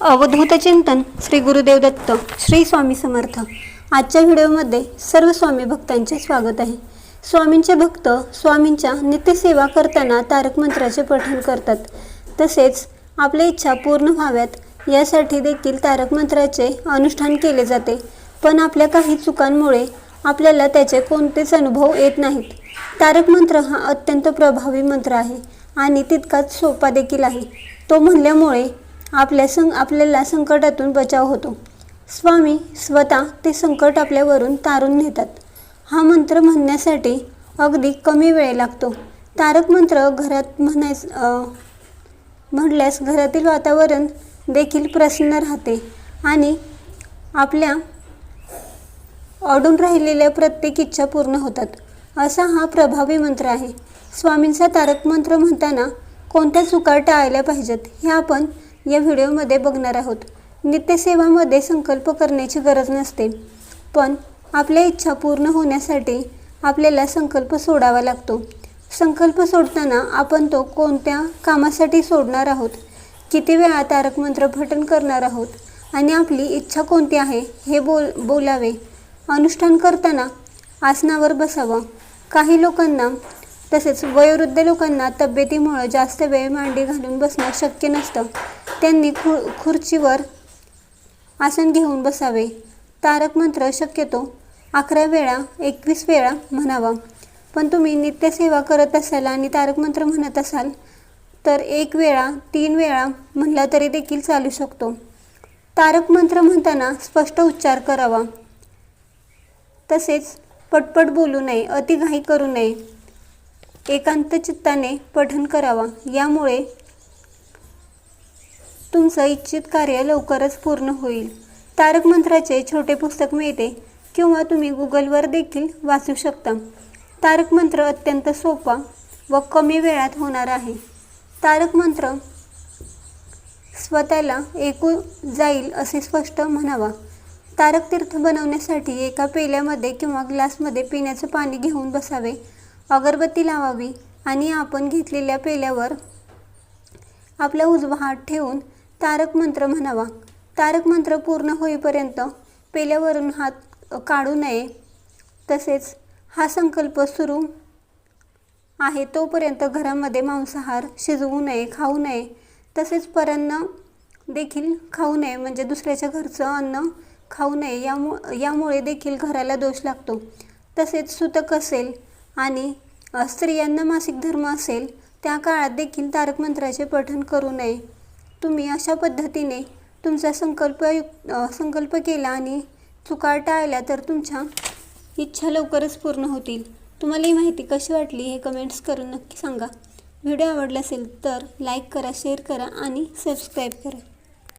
अवधूत चिंतन श्री गुरुदेव दत्त श्री स्वामी समर्थ. आजच्या व्हिडिओमध्ये सर्व स्वामी भक्तांचे स्वागत आहे. स्वामींचे भक्त स्वामींच्या नित्यसेवा करताना तारक मंत्राचे पठण करतात. तसेच आपल्या इच्छा पूर्ण व्हाव्यात यासाठी देखील तारक मंत्राचे अनुष्ठान केले जाते. पण आपल्या काही चुकांमुळे आपल्याला त्याचे कोणतेच अनुभव येत नाहीत. तारक मंत्र हा अत्यंत प्रभावी मंत्र आहे आणि तितकाच सोपा देखील आहे. तो म्हणल्यामुळे आपल्या सं आपल्याला संकटातून बचाव होतो. स्वामी स्वतः ते संकट आपल्यावरून तारून नेतात. हा मंत्र म्हणण्यासाठी अगदी कमी वेळ लागतो. तारक मंत्र घरात म्हणायच म्हणल्यास म्हटल्यास घरातील वातावरण देखील प्रसन्न राहते आणि आपल्या अडून राहिलेल्या प्रत्येक इच्छा पूर्ण होतात. असा हा प्रभावी मंत्र आहे. स्वामींचा तारक मंत्र म्हणताना कोणत्या चुका टाळल्या पाहिजेत हे आपण या व्हिडिओमध्ये बघणार आहोत. नित्यसेवामध्ये संकल्प करण्याची गरज नसते. पण आपल्या इच्छा पूर्ण होण्यासाठी आपल्याला संकल्प सोडावा लागतो. संकल्प सोडताना आपण तो कोणत्या कामासाठी सोडणार आहोत? किती वेळा तारक मंत्र पठण करणार आहोत? आणि आपली इच्छा कोणती आहे हे बोल बोलावे. अनुष्ठान करताना आसनावर बसावं. काही लोकांना तसेच वयोवृद्ध लोकांना तब्येतीमुळं जास्त वेळ मांडी घालून बसणं शक्य नसतं. त्यांनी खु खुर्चीवर आसन घेऊन बसावे. तारक मंत्र शक्यतो अकरा वेळा एकवीस वेळा म्हणावा. पण तुम्ही नित्यसेवा करत असाल आणि तारक मंत्र म्हणत असाल तर एक वेळा तीन वेळा म्हणला तरी देखील चालू शकतो. तारक मंत्र म्हणताना स्पष्ट उच्चार करावा. तसेच पटपट बोलू नये अतिघाई करू नये. एकांत चित्ताने पठन करावा. यामुळे तुमचं इच्छित कार्य लवकरच पूर्ण होईल. तारक मंत्राचे छोटे पुस्तक मिळते किंवा तुम्ही गुगलवर देखील वाचू शकता. तारक मंत्र अत्यंत सोपा व कमी वेळात होणार आहे. तारक मंत्र स्वतःला ऐकू जाईल असे स्पष्ट म्हणावा. तारक तीर्थ बनवण्यासाठी एका पेल्यामध्ये किंवा ग्लासमध्ये पिण्याचं पाणी घेऊन बसावे. अगरबत्ती लावावी आणि आपण घेतलेल्या पेल्यावर आपला उजवा हात ठेवून तारक मंत्र म्हणावा. तारक मंत्र पूर्ण होईपर्यंत पेल्यावरून हात काढू नये. तसेच हा संकल्प सुरू आहे. तोपर्यंत घरामध्ये मांसाहार शिजवू नये खाऊ नये. तसेच परांना देखील खाऊ नये म्हणजे दुसऱ्याच्या घरचं अन्न खाऊ नये. यामु यामुळे देखील घराला दोष लागतो. तसेच सुतक असेल आणि स्त्रियांना मासिक धर्म असेल त्या काळात देखील तारक मंत्राचे पठण करू नये. तुम्ही अशा पद्धतीने तुमचा संकल्प संकल्प केला आणि चुका टाळल्या तर तुमच्या इच्छा लवकरच पूर्ण होतील. तुम्हाला ही माहिती कशी वाटली हे कमेंट्स करून नक्की सांगा. व्हिडिओ आवडला असेल तर लाईक करा शेअर करा आणि सबस्क्राईब करा.